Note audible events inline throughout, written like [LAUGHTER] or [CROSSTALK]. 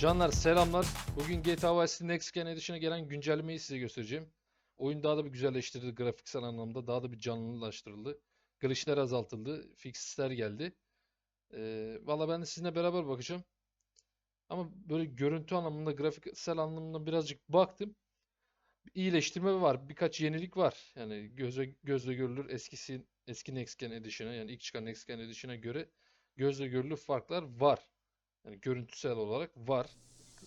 Canlar selamlar. Bugün GTA Vice City Next Gen Edition'a gelen güncellemeyi size göstereceğim. Oyun daha da bir güzelleştirildi grafiksel anlamda. Daha da bir canlılaştırıldı. Glitch'ler azaltıldı. Fixler geldi. Ee, Valla ben de sizinle beraber bakacağım. Ama böyle görüntü anlamında, grafiksel anlamında birazcık baktım. İyileştirme var. Birkaç yenilik var. Yani göze, gözle görülür eskisi eski Next Gen Edition'a yani ilk çıkan Next Gen Edition'a göre gözle görülür farklar var. Yani görüntüsel olarak var.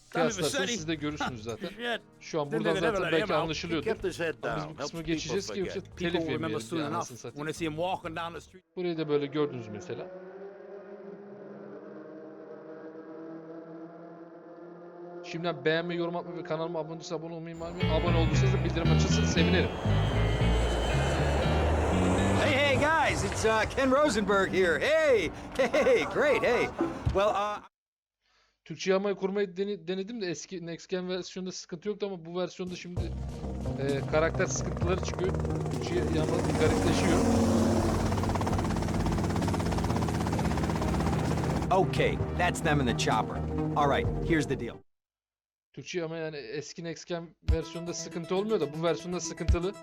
Kıyaslarsanız siz de görürsünüz zaten. [LAUGHS] Şu an buradan zaten belki anlaşılıyordur. Ama biz bu kısmı geçeceğiz ki yoksa telif yemeyelim. Burayı da böyle gördünüz mesela. Şimdiden beğenme, yorum atma ve kanalıma abone değilseniz abone olmayı unutmayın. Abone olduysanız da bildirim açılsın sevinirim. Hey, hey, guys, it's uh, Ken Rosenberg here. Hey, hey, great, hey. Well, uh, Türkçe yamayı kurmayı dene- denedim de eski Next Gen versiyonda sıkıntı yoktu ama bu versiyonda şimdi e, karakter sıkıntıları çıkıyor. Türkçe yama bir garipleşiyor. okay, that's them in the chopper. All right, here's the deal. Türkçe ama yani eski Next Gen versiyonda sıkıntı olmuyor da bu versiyonda sıkıntılı.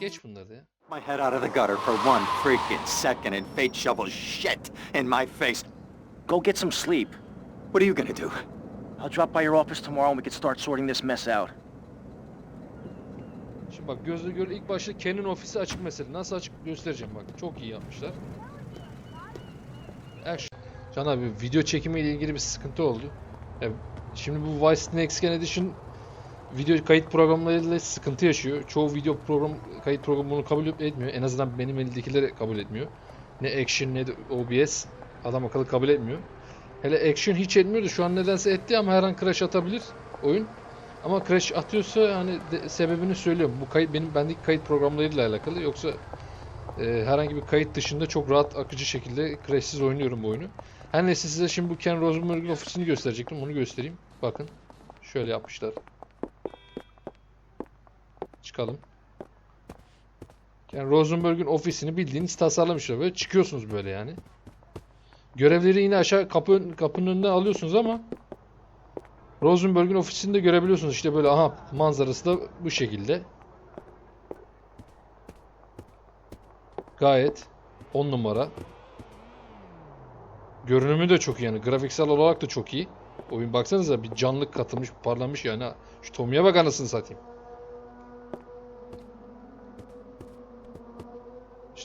Geç bunları ya. my head out of the gutter for one freaking second and fate shovels shit in my face. Go get some sleep. What are you gonna do? I'll drop by your office tomorrow and we can start sorting this mess out. Şimdi bak gözle görülür ilk başta Ken'in ofisi açık mesela. Nasıl açık göstereceğim bak. Çok iyi yapmışlar. Action. Can abi video çekimiyle ilgili bir sıkıntı oldu. Ya, şimdi bu Vice Next Gen Edition video kayıt programlarıyla sıkıntı yaşıyor. Çoğu video program kayıt programı bunu kabul etmiyor. En azından benim elimdekileri kabul etmiyor. Ne Action ne de OBS adam akıllı kabul etmiyor. Hele Action hiç etmiyordu. Şu an nedense etti ama her an crash atabilir oyun. Ama crash atıyorsa hani de- sebebini söylüyorum. Bu kayıt benim bendeki kayıt programlarıyla alakalı. Yoksa e, herhangi bir kayıt dışında çok rahat akıcı şekilde crashsiz oynuyorum bu oyunu. Her neyse size şimdi bu Ken Rosenberg'in ofisini gösterecektim. Onu göstereyim. Bakın. Şöyle yapmışlar. Çıkalım. Ken Rosenberg'in ofisini bildiğiniz tasarlamışlar. Böyle çıkıyorsunuz böyle yani. Görevleri yine aşağı kapı, kapının önüne alıyorsunuz ama Rosenberg'in ofisini de görebiliyorsunuz. İşte böyle aha manzarası da bu şekilde. Gayet 10 numara. Görünümü de çok iyi yani. Grafiksel olarak da çok iyi. Oyun baksanıza bir canlılık katılmış, parlamış yani. Şu Tommy'ye bak anasını satayım.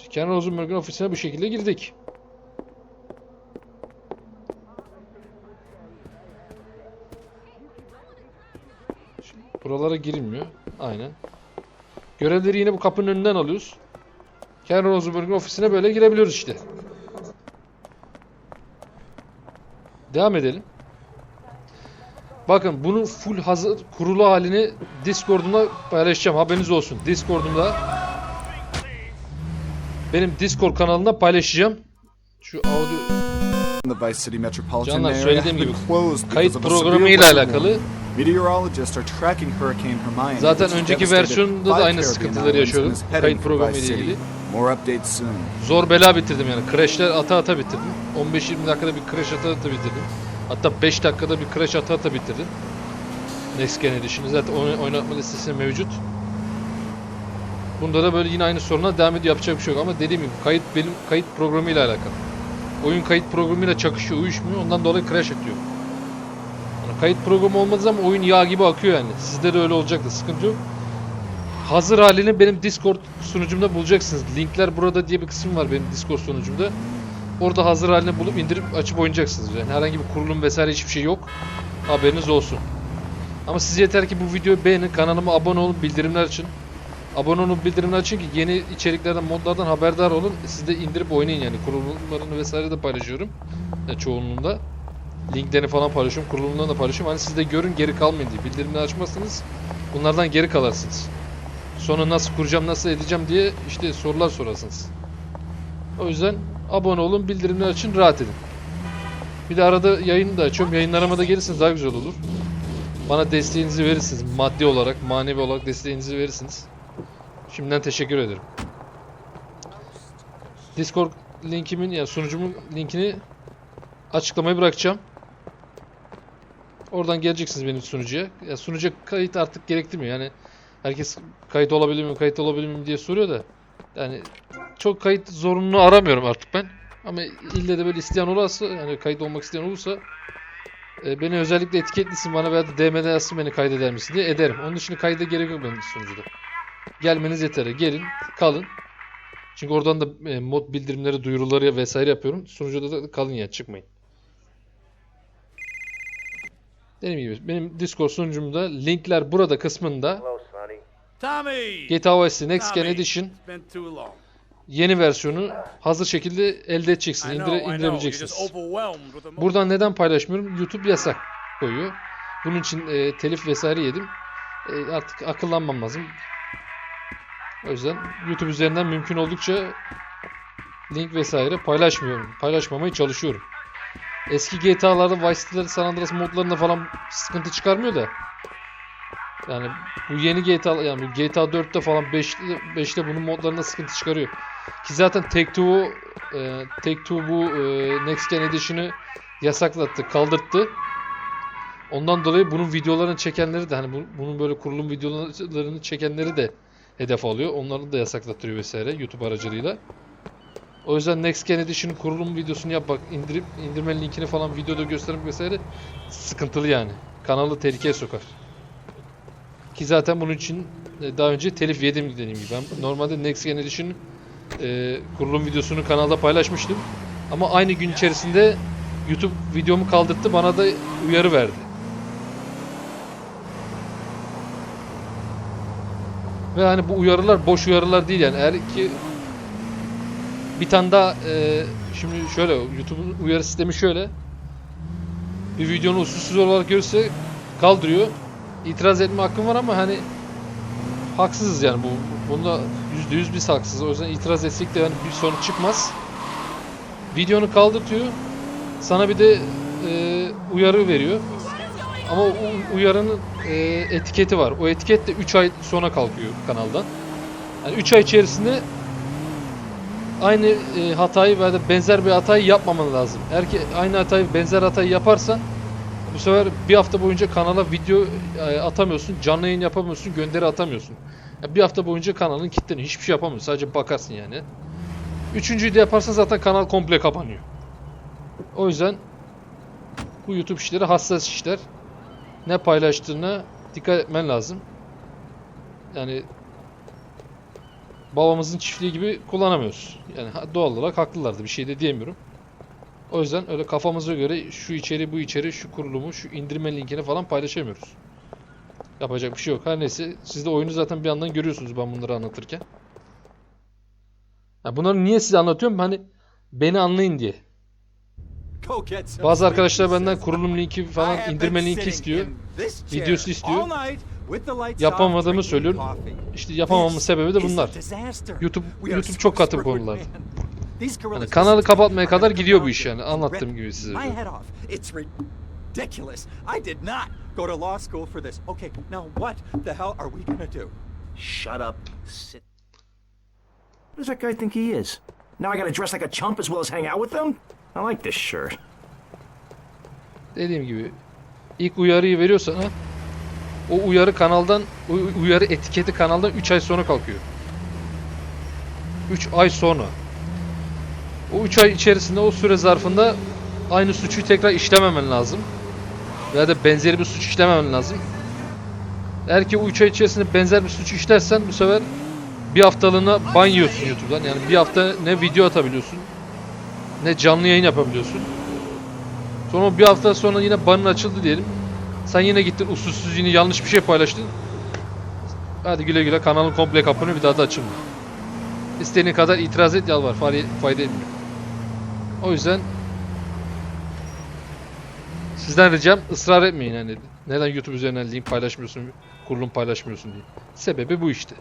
İşte Ken Rosenberg'in ofisine bu şekilde girdik. Buralara girilmiyor. Aynen. Görevleri yine bu kapının önünden alıyoruz. Ken Rosenberg'in ofisine böyle girebiliyoruz işte. Devam edelim. Bakın bunun full hazır kurulu halini Discord'umda paylaşacağım. Haberiniz olsun. Discord'umda benim Discord kanalında paylaşacağım. Şu audio Canlar söylediğim gibi kayıt programıyla alakalı. Zaten önceki versiyonda da aynı sıkıntıları yaşıyordum. Kayıt programı ile ilgili. Zor bela bitirdim yani. Crash'ler ata ata bitirdim. 15-20 dakikada bir crash ata ata bitirdim. Hatta 5 dakikada bir crash ata ata bitirdim. Next Gen Edition'ı zaten oyn- oynatma listesinde mevcut. Bunda da böyle yine aynı soruna devam ediyor. Yapacak bir şey yok ama dediğim gibi kayıt benim kayıt programıyla alakalı. Oyun kayıt programıyla çakışıyor, uyuşmuyor. Ondan dolayı crash atıyor. Yani kayıt programı olmadığı zaman oyun yağ gibi akıyor yani. Sizde de öyle olacaktır. Sıkıntı yok. Hazır halini benim Discord sunucumda bulacaksınız. Linkler burada diye bir kısım var benim Discord sunucumda. Orada hazır halini bulup indirip açıp oynayacaksınız. Yani herhangi bir kurulum vesaire hiçbir şey yok. Haberiniz olsun. Ama siz yeter ki bu videoyu beğenin, kanalıma abone olun, bildirimler için. Abone olun, bildirimler için ki yeni içeriklerden, modlardan haberdar olun. Siz de indirip oynayın yani. Kurulumlarını vesaire de paylaşıyorum. Yani çoğunluğunda. Linklerini falan paylaşıyorum. Kurulumlarını da paylaşıyorum. Hani siz de görün geri kalmayın diye. Bildirimleri açmazsanız bunlardan geri kalarsınız. Sonra nasıl kuracağım, nasıl edeceğim diye işte sorular sorarsınız. O yüzden abone olun, bildirimler açın, rahat edin. Bir de arada yayın da açıyorum. Yayınlarıma da gelirsiniz daha güzel olur. Bana desteğinizi verirsiniz. Maddi olarak, manevi olarak desteğinizi verirsiniz. Şimdiden teşekkür ederim. Discord linkimin yani sunucumun linkini açıklamaya bırakacağım. Oradan geleceksiniz benim sunucuya. Ya sunucuya kayıt artık gerektirmiyor. Yani herkes kayıt olabilir mi, kayıt olabilir mi diye soruyor da. Yani çok kayıt zorunluluğu aramıyorum artık ben. Ama ille de böyle isteyen olursa, yani kayıt olmak isteyen olursa e, beni özellikle etiketlisin bana veya da DM'de yazsın beni kaydeder misin diye ederim. Onun dışında kayda gerek yok benim sunucuda. Gelmeniz yeter. Gelin, kalın. Çünkü oradan da e, mod bildirimleri, duyuruları vesaire yapıyorum. Sunucuda da kalın ya, çıkmayın. Dediğim gibi benim Discord sunucumda linkler burada kısmında Tommy! GTA City Next Gen Edition yeni versiyonu hazır şekilde elde edeceksiniz, indire, indirebileceksiniz. Buradan neden paylaşmıyorum? YouTube yasak koyuyor. Bunun için e, telif vesaire yedim. E, artık akıllanmam lazım. O yüzden YouTube üzerinden mümkün oldukça link vesaire paylaşmıyorum. Paylaşmamaya çalışıyorum. Eski GTA'larda Vice City'leri San Andreas modlarında falan sıkıntı çıkarmıyor da. Yani bu yeni GTA yani GTA 4'te falan 5'te 5'te bunun modlarında sıkıntı çıkarıyor. Ki zaten Take-Two e, Take-Two bu e, Next Gen Edition'ı yasaklattı, kaldırttı. Ondan dolayı bunun videolarını çekenleri de hani bu- bunun böyle kurulum videolarını çekenleri de hedef alıyor. Onları da yasaklattırıyor vesaire YouTube aracılığıyla. O yüzden Next Gen Edition'ın kurulum videosunu yap bak indirip indirme linkini falan videoda göstermek vesaire sıkıntılı yani. Kanalı tehlikeye sokar. Ki zaten bunun için e, daha önce telif yedim dediğim gibi. Ben normalde Next Gen Edition'ın e, kurulum videosunu kanalda paylaşmıştım. Ama aynı gün içerisinde YouTube videomu kaldırttı bana da uyarı verdi. Ve hani bu uyarılar boş uyarılar değil yani. Eğer ki bir tane daha e, şimdi şöyle YouTube'un uyarı sistemi şöyle. Bir videonu usulsüz olarak görürse kaldırıyor. İtiraz etme hakkım var ama hani haksızız yani bu bunda yüzde yüz biz haksızız. O yüzden itiraz etsek de yani bir sorun çıkmaz. Videonu kaldırtıyor. Sana bir de e, uyarı veriyor. Ama o uyarının e, etiketi var. O etiket de 3 ay sonra kalkıyor kanaldan. Yani 3 ay içerisinde aynı e, hatayı veya da benzer bir hatayı yapmaman lazım. Eğer ki aynı hatayı benzer hatayı yaparsan bu sefer bir hafta boyunca kanala video e, atamıyorsun, canlı yayın yapamıyorsun, gönderi atamıyorsun. Ya bir hafta boyunca kanalın kilitleniyor. Hiçbir şey yapamıyorsun. Sadece bakarsın yani. Üçüncüyü de yaparsan zaten kanal komple kapanıyor. O yüzden bu YouTube işleri hassas işler. Ne paylaştığına dikkat etmen lazım. Yani babamızın çiftliği gibi kullanamıyoruz. Yani doğal olarak haklılardı. Bir şey de diyemiyorum. O yüzden öyle kafamıza göre şu içeri bu içeri şu kurulumu şu indirme linkini falan paylaşamıyoruz. Yapacak bir şey yok. Her neyse siz de oyunu zaten bir yandan görüyorsunuz ben bunları anlatırken. Ha, bunları niye size anlatıyorum? Hani beni anlayın diye. Bazı arkadaşlar benden kurulum linki falan indirme linki istiyor. Videosu istiyor. Yapamadığımı söylüyorum. İşte yapamamın sebebi de bunlar. YouTube YouTube çok katı bu konularda. Hani kanalı kapatmaya kadar gidiyor bu iş yani. Anlattığım gibi size. My head off. It's ridiculous. I did not go to law school for this. Okay, now what the hell are we gonna do? Shut up. Sit. Who does that guy think he is? Now I gotta dress like a chump as well as hang out with them? I like this shirt. Dediğim gibi ilk uyarıyı veriyor sana. O uyarı kanaldan uyarı etiketi kanaldan 3 ay sonra kalkıyor. 3 ay sonra. O 3 ay içerisinde o süre zarfında aynı suçu tekrar işlememen lazım. Veya da benzeri bir suç işlememen lazım. Eğer ki o 3 ay içerisinde benzer bir suç işlersen bu sefer bir haftalığına ban yiyorsun YouTube'dan. Yani bir hafta ne video atabiliyorsun ne canlı yayın yapabiliyorsun. Sonra bir hafta sonra yine banın açıldı diyelim. Sen yine gittin usulsüz yine yanlış bir şey paylaştın. Hadi güle güle kanalın komple kapanıyor bir daha da açılmıyor. İstediğin kadar itiraz et yalvar fayda, etmiyor. O yüzden sizden ricam ısrar etmeyin hani neden YouTube üzerinden link paylaşmıyorsun, kurulum paylaşmıyorsun diye. Sebebi bu işte.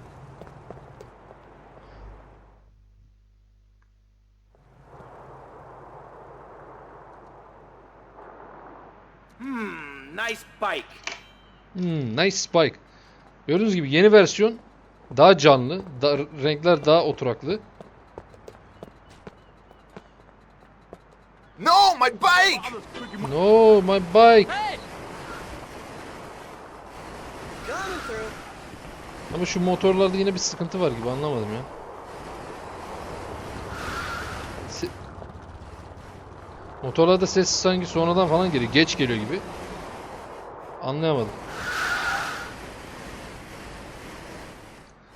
Hmm, nice bike. Hmm, nice spike. Gördüğünüz gibi yeni versiyon daha canlı, da, renkler daha oturaklı. my bike! No, my bike. Ama şu motorlarda yine bir sıkıntı var gibi anlamadım ya. Motorlarda ses sanki sonradan falan geliyor. Geç geliyor gibi. Anlayamadım.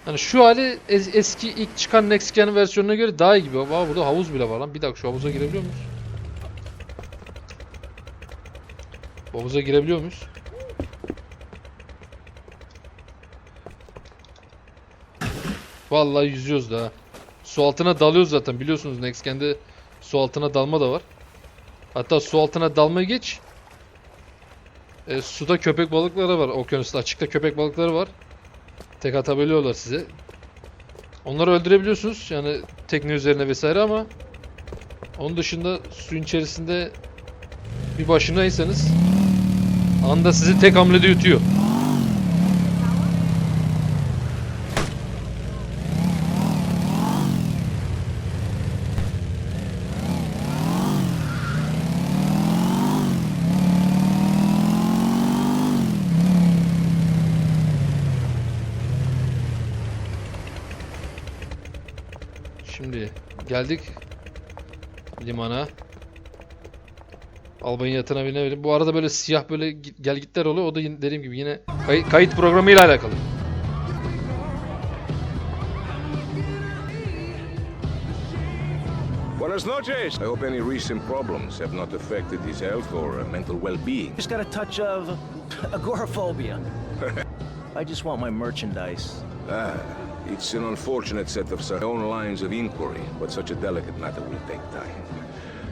Hani şu hali es- eski ilk çıkan Next Gen versiyonuna göre daha iyi gibi. Aa burada havuz bile var lan. Bir dakika şu havuza girebiliyor muyuz? Havuza girebiliyor muyuz? Vallahi yüzüyoruz da. Su altına dalıyoruz zaten biliyorsunuz Next Gen'de su altına dalma da var. Hatta su altına dalma geç. E, suda köpek balıkları var. Okyanusta açıkta köpek balıkları var. Tek atabiliyorlar size. Onları öldürebiliyorsunuz yani tekne üzerine vesaire ama onun dışında suyun içerisinde bir başınaysanız anda sizi tek hamlede yutuyor. Şimdi geldik limana. Albayın yatına binelim. Bu arada böyle siyah böyle gel gitler oluyor. O da yine- dediğim gibi yine kay- kayıt programıyla alakalı. Buenas noches. I hope any recent problems have not affected his health or uh, mental well-being. Just got a touch of [LAUGHS] agoraphobia. [LAUGHS] I just want my merchandise. Ah, it's an unfortunate set of our own lines of inquiry, but such a delicate matter will take time.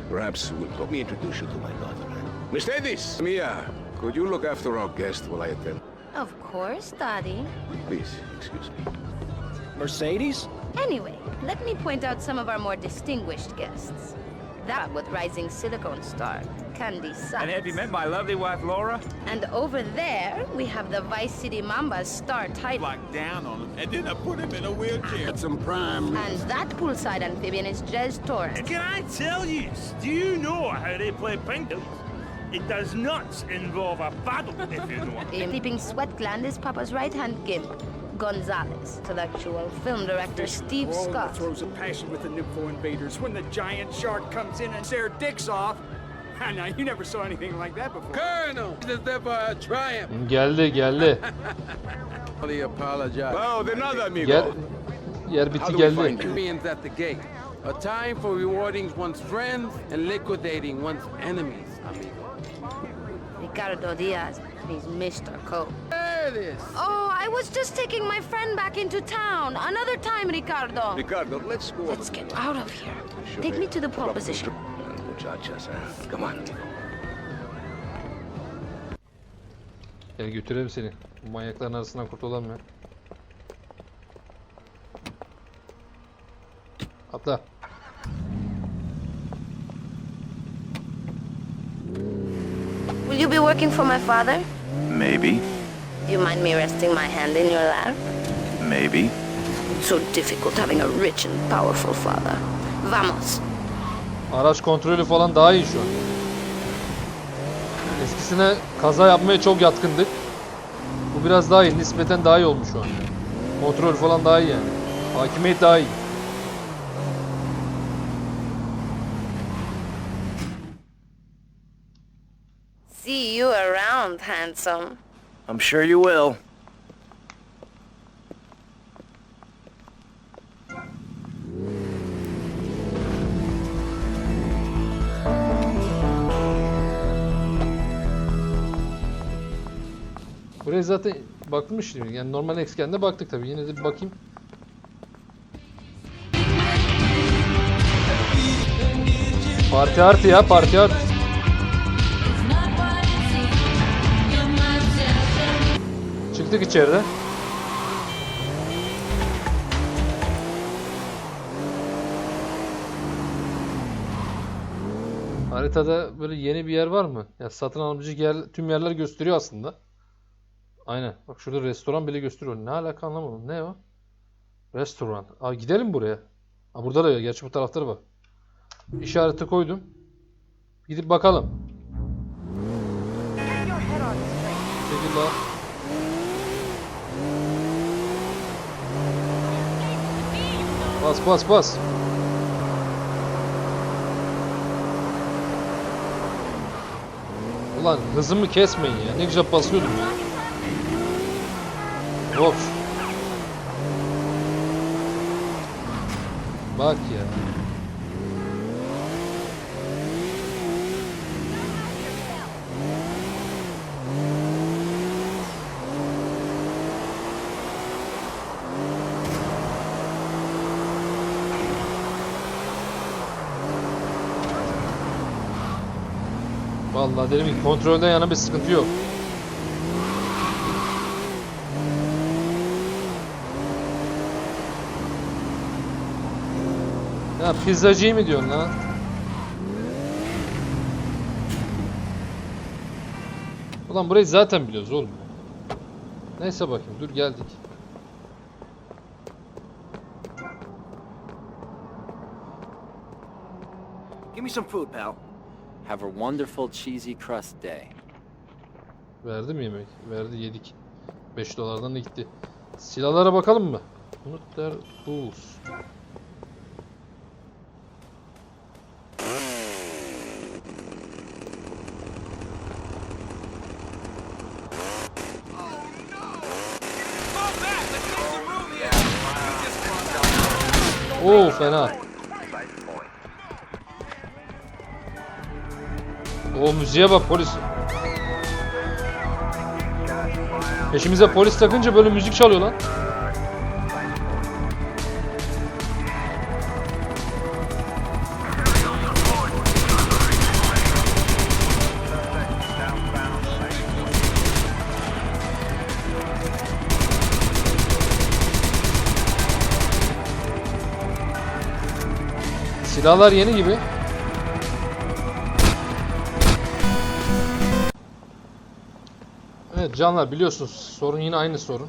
Perhaps we'll let me introduce you to my daughter. Miss Davis! Mia, could you look after our guest while I attend? Of course, Daddy. Please, excuse me. Mercedes? Anyway, let me point out some of our more distinguished guests. That with rising silicone star, Candy Sachs. And have you met my lovely wife, Laura? And over there, we have the Vice City Mamba's star title. Locked down on him, and then I put him in a wheelchair. Some prime. And that poolside amphibian is Jez Torres. Can I tell you, do you know how they play ping pong? It does not involve a paddle, if you know what. The [LAUGHS] sleeping sweat gland is Papa's right-hand gimp, Gonzalez. Intellectual film director Steve Scott. throws a passion with the Nympho invaders when the giant shark comes in and tear dicks off. Ah, I know, you never saw anything like that before. Colonel, this is never a triumph. Geldi geldi. [LAUGHS] I apologize. Oh, de nada, amigo. Gel. Yer How bitti do we find geldi. you? At the gate. A time for rewarding one's friends and liquidating one's enemies, amigo. Ricardo Diaz. He's Mr. Cole. İs. Oh, I was just taking my friend back into town. Another time, Ricardo. Ricardo, let's go. Let's get out of here. Take me to the pole position. Muchachas, eh? Come on. Gel götürelim seni. Bu manyakların arasından kurtulalım ya. Atla. Will you be working for my father? Maybe, you mind me resting my hand in your lap? maybe. So difficult having a rich and powerful father. Vamos. Araç kontrolü falan daha iyi şu an. Eskisine kaza yapmaya çok yatkındık. Bu biraz daha iyi. Nispeten daha iyi olmuş şu an. Kontrol falan daha iyi yani. Hakimiyet daha iyi. See you around, handsome. I'm sure you will. Buraya zaten bakmıştım. Yani normal Xgen'de baktık tabii. Yine de bir bakayım. Parti artı ya parti artı. Çıktık içeride. Haritada böyle yeni bir yer var mı? Ya satın alabilecek yer, tüm yerler gösteriyor aslında. Aynen. Bak şurada restoran bile gösteriyor. Ne alaka anlamadım. Ne o? Restoran. Aa gidelim buraya. Aa burada da ya. Gerçi bu tarafları var. İşareti koydum. Gidip bakalım. Çekil Bas bas bas. Ulan hızımı kesmeyin ya. Ne güzel basıyordum ya. Of. Bak ya. Vallahi dedim ki kontrolden yana bir sıkıntı yok. Ya pizzacıyı mı diyorsun lan? Ulan burayı zaten biliyoruz oğlum. Neyse bakayım dur geldik. Give me some food, pal. Have a wonderful cheesy crust day. Verdi mi yemek? Verdi yedik. 5 dolardan da gitti. Silahlara bakalım mı? Der buz. Oo fena. O müziğe bak polis. Peşimize polis takınca böyle müzik çalıyor lan. Silahlar yeni gibi. Evet canlar biliyorsunuz sorun yine aynı sorun.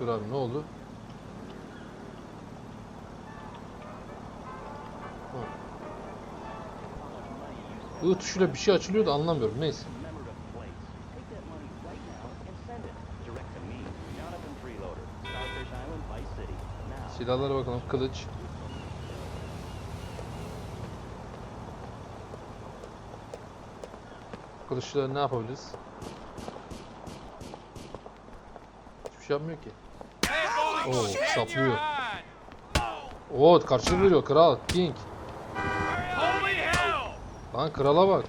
Dur abi ne oldu? I tuşuyla bir şey açılıyor da anlamıyorum neyse. Silahlara bakalım kılıç. Kılıçla ne yapabiliriz? Hiçbir şey yapmıyor ki. Oo saplıyor. Oo karşılık veriyor kral king. Lan krala bak.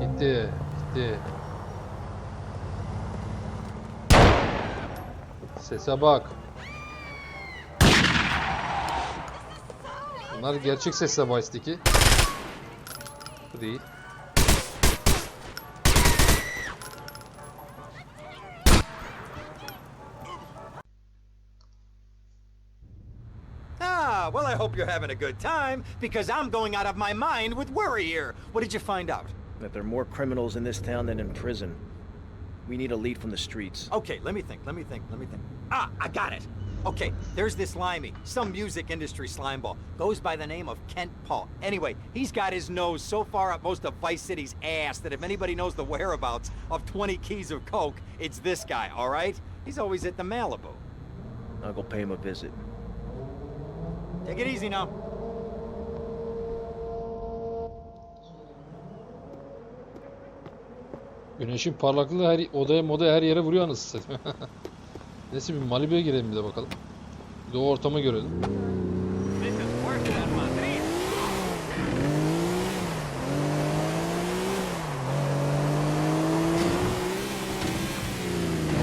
Gitti gitti. Sese bak. Bunlar gerçek sesle Vice'deki. Bu değil. Ah, well, I hope you're having a good time, because I'm going out of my mind with worry here. What did you find out? That there are more criminals in this town than in prison. We need a lead from the streets. Okay, let me think, let me think, let me think. Ah, I got it. Okay, there's this limey, some music industry slimeball. Goes by the name of Kent Paul. Anyway, he's got his nose so far up most of Vice City's ass that if anybody knows the whereabouts of 20 keys of coke, it's this guy, all right? He's always at the Malibu. I'll go pay him a visit. Take it easy now. Güneşin parlaklığı her odaya modaya her yere vuruyor anasını satayım. [LAUGHS] Neyse bir Malibu'ya girelim bir de bakalım. Bir de o ortamı görelim.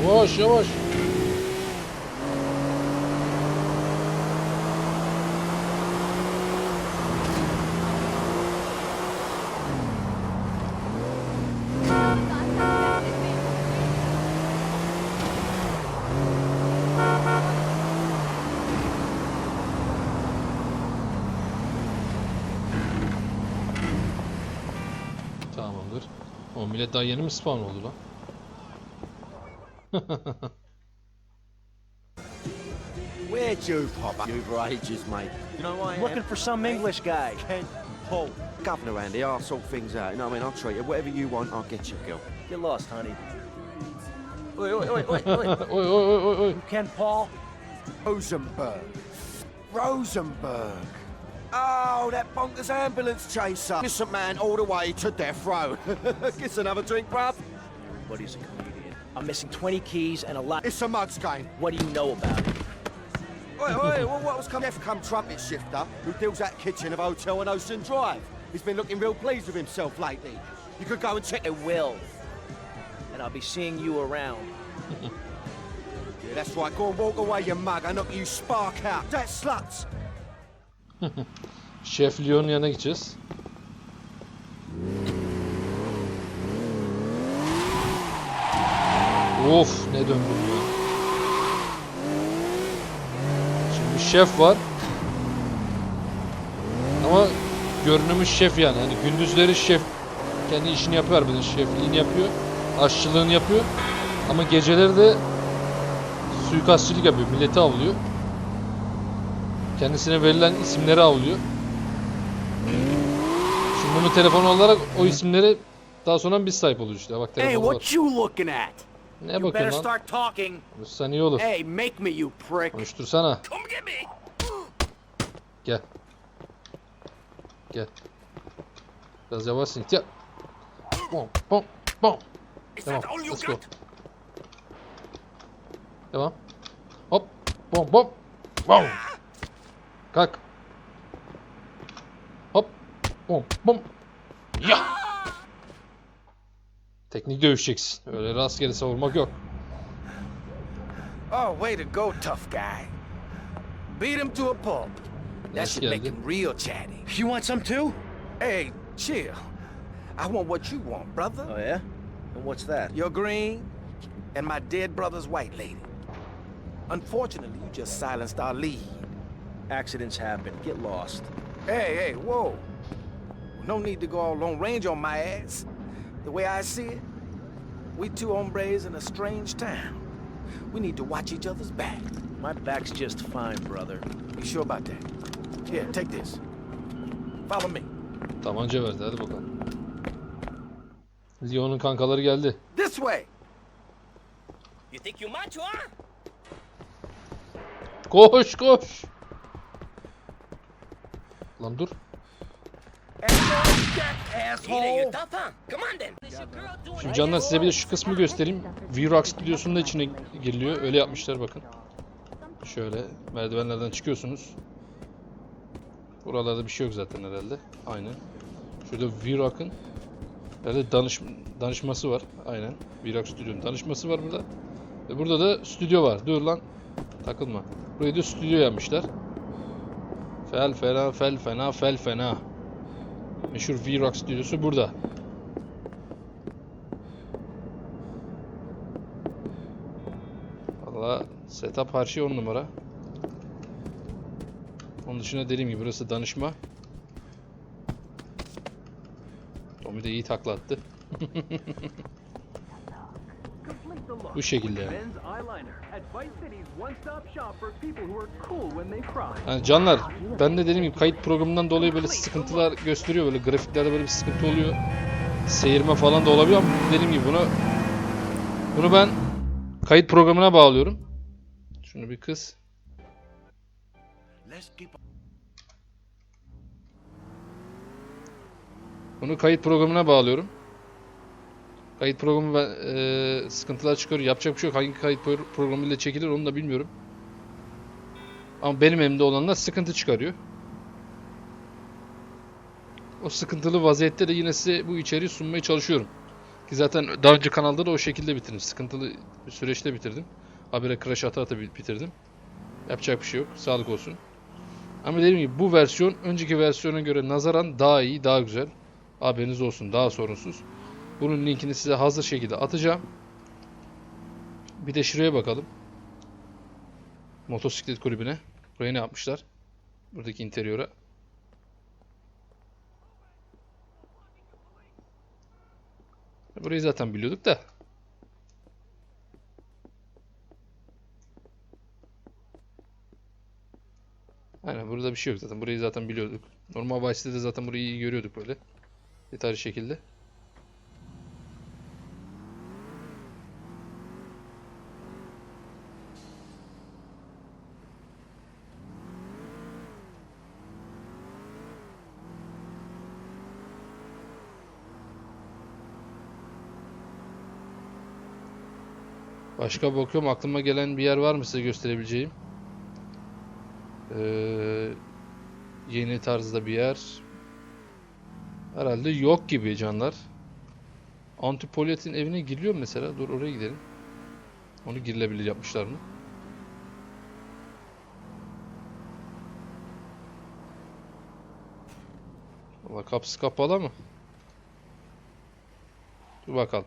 Yavaş yavaş. Millet daha yeni mi spawn oldu lan? Where'd you pop up? You for ages, mate. You know why? Looking for some English guy. Ken Paul. Governor around here, I'll sort things out. You know what I mean? I'll treat you. Whatever you want, I'll get you, girl. Get lost, honey. Oi, oi, oi, oi, oi. Ken Paul? Rosenberg. Rosenberg. Oh, that bonkers ambulance chaser. Innocent man all the way to death row. [LAUGHS] Gets another drink, bruv. Everybody's a comedian. I'm missing 20 keys and a lot. It's a mugs game. What do you know about it? Oi, oi, well, what was come F come trumpet shifter who deals that kitchen of Hotel on Ocean Drive? He's been looking real pleased with himself lately. You could go and check it. will. And I'll be seeing you around. [LAUGHS] Yeah, that's right. Go and walk away, you mug. I knock you spark out. That sluts. [LAUGHS] Şef Leon'un yanına gideceğiz. Of ne döndüm ya. Şimdi şef var. Ama görünümü şef yani. Hani gündüzleri şef kendi işini yapıyor harbiden şefliğini yapıyor. Aşçılığını yapıyor. Ama geceleri de suikastçılık yapıyor. Milleti avlıyor. Kendisine verilen isimleri avlıyor. Bunu telefon olarak o isimleri daha sonra biz sahip oluyoruz işte. Bak Hey, telefon var. what you looking at? Ne You bakıyorsun lan? start talking. Konuşsan iyi olur. Hey, make me, you prick. Konuştursana. Come get me! Gel. Gel. Biraz yavaşsın. Gel. Bom bom bom. Is Tamam. that all you Let's go. got? Devam. Hop. Bom bom. Bom. Kalk. Hop. Bom bom. Ya. Teknik dövüşeceksin. Öyle rastgele savurmak yok. Oh, way to go, tough guy. Beat him to a pulp. That should make him real chatty. You want some too? Hey, chill. I want what you want, brother. Oh, yeah? And what's that? Your green and my dead brother's white lady. Unfortunately, you just silenced our lead. Accidents happen. Get lost. Hey, hey, whoa. No need to go all long range on my ass. The way I see it, we two hombres in a strange town. We need to watch each other's back. My back's just fine, brother. You sure about that? Here, take this. Follow me. Tabanca verdi hadi bakalım. Leon'un kankaları geldi. This way. You think you macho, huh? Koş koş. Lan dur. Either you tough, huh? Come on then. Şimdi canlar size bir de şu kısmı göstereyim. V-Rock da içine giriliyor. Öyle yapmışlar bakın. Şöyle merdivenlerden çıkıyorsunuz. Buralarda bir şey yok zaten herhalde. Aynen. Şurada V-Rock'ın herhalde danış, danışması var. Aynen. V-Rock stüdyonun danışması var burada. Ve burada da stüdyo var. Dur lan. Takılma. Buraya da stüdyo yapmışlar. Fel fena fel fena fel fena. Meşhur V-Rock stüdyosu burada. Valla setup her şey on numara. Onun dışında dediğim gibi burası danışma. Tommy de iyi takla attı. [LAUGHS] Bu şekilde yani. Yani canlar ben de dediğim gibi kayıt programından dolayı böyle sıkıntılar gösteriyor böyle grafiklerde böyle bir sıkıntı oluyor. Seyirme falan da olabiliyor ama dediğim gibi bunu bunu ben kayıt programına bağlıyorum. Şunu bir kız. Bunu kayıt programına bağlıyorum. Kayıt programı ben, e, sıkıntılar çıkıyor. Yapacak bir şey yok. Hangi kayıt pro- programıyla çekilir onu da bilmiyorum. Ama benim elimde olanlar sıkıntı çıkarıyor. O sıkıntılı vaziyette de yine size bu içeriği sunmaya çalışıyorum. Ki zaten daha önce kanalda da o şekilde bitirdim. Sıkıntılı bir süreçte bitirdim. Habere crash ata ata bi- bitirdim. Yapacak bir şey yok. Sağlık olsun. Ama dediğim gibi bu versiyon önceki versiyona göre nazaran daha iyi, daha güzel. Haberiniz olsun. Daha sorunsuz. Bunun linkini size hazır şekilde atacağım. Bir de şuraya bakalım. Motosiklet kulübüne. Buraya ne yapmışlar? Buradaki interiora. Burayı zaten biliyorduk da. fazla bir şey yok zaten. Burayı zaten biliyorduk. Normal Vice City'de zaten burayı iyi görüyorduk böyle. Detaylı şekilde. Başka bakıyorum aklıma gelen bir yer var mı size gösterebileceğim? Ee, yeni tarzda bir yer. Herhalde yok gibi canlar. Antipolyet'in evine giriliyor mesela? Dur oraya gidelim. Onu girilebilir yapmışlar mı? Valla kapısı kapalı ama. Dur bakalım.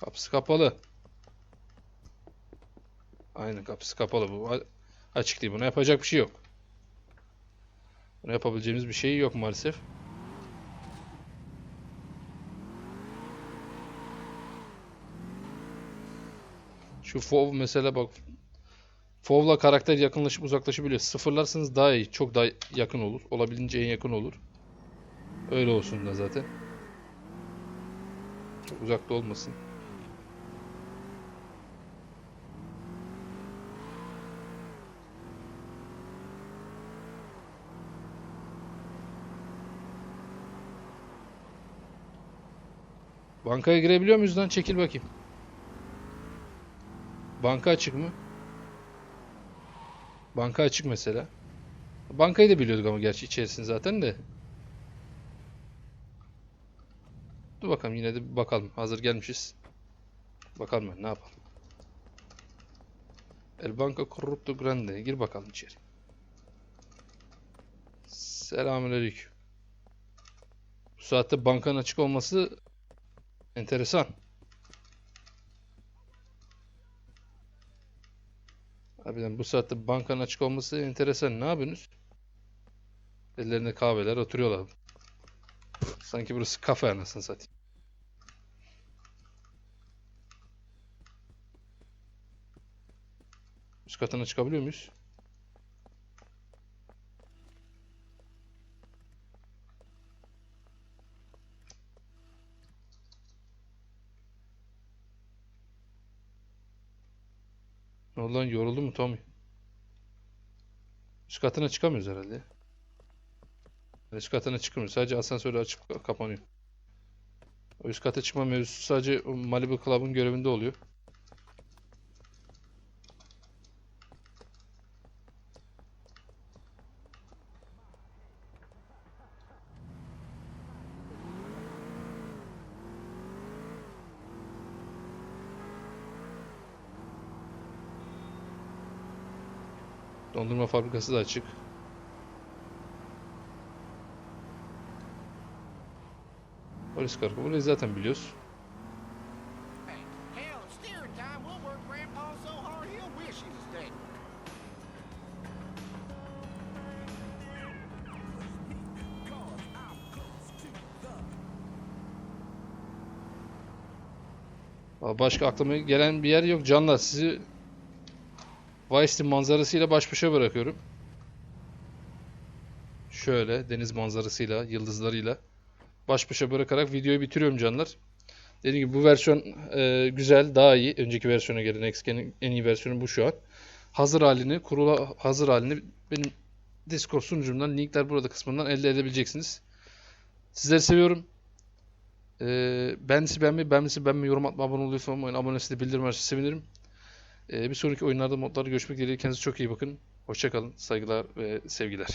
Kapısı kapalı. Aynen kapısı kapalı bu. Açık değil. Buna yapacak bir şey yok. Buna yapabileceğimiz bir şey yok maalesef. Şu FOV mesela bak. FOV'la karakter yakınlaşıp uzaklaşabiliyor. Sıfırlarsanız daha iyi. Çok daha yakın olur. Olabildiğince en yakın olur. Öyle olsun da zaten. Çok uzakta olmasın. Bankaya girebiliyor muyuz lan? Çekil bakayım. Banka açık mı? Banka açık mesela. Bankayı da biliyorduk ama gerçi içerisinde zaten de. Dur bakalım yine de bakalım. Hazır gelmişiz. Bakalım ben ne yapalım. El Banco Corrupto Grande. Gir bakalım içeri. Selamünaleyküm. Bu saatte bankanın açık olması enteresan. Harbiden bu saatte bankanın açık olması enteresan. Ne yapıyorsunuz? Ellerinde kahveler oturuyorlar. Sanki burası kafe anasını satayım. Üst katına çıkabiliyor muyuz? Yoruldu mu Tommy? Üst katına çıkamıyoruz herhalde. Üst katına çıkamıyoruz. Sadece asansörü açıp kapanıyor. O üst kata çıkma mevzusu sadece Malibu Club'ın görevinde oluyor. Fabrikası da açık. Polis karakolü. Burayı zaten biliyoruz. Başka aklıma gelen bir yer yok. Canlar sizi City manzarasıyla baş başa bırakıyorum. Şöyle deniz manzarasıyla, yıldızlarıyla baş başa bırakarak videoyu bitiriyorum canlar. Dediğim gibi bu versiyon e, güzel, daha iyi. Önceki versiyona göre Nextgen'in en iyi versiyonu bu şu an. Hazır halini, kurula hazır halini benim Discord sunucumdan linkler burada kısmından elde edebileceksiniz. Sizleri seviyorum. Ee, beğendiyse beğenmeyi, beğenmediyse beğenmeyi, yorum atma, abone oluyorsa olmayın. Abonesi de bildirim sevinirim. Ee, bir sonraki oyunlarda modlarda görüşmek dileğiyle. Kendinize çok iyi bakın. Hoşçakalın. Saygılar ve sevgiler.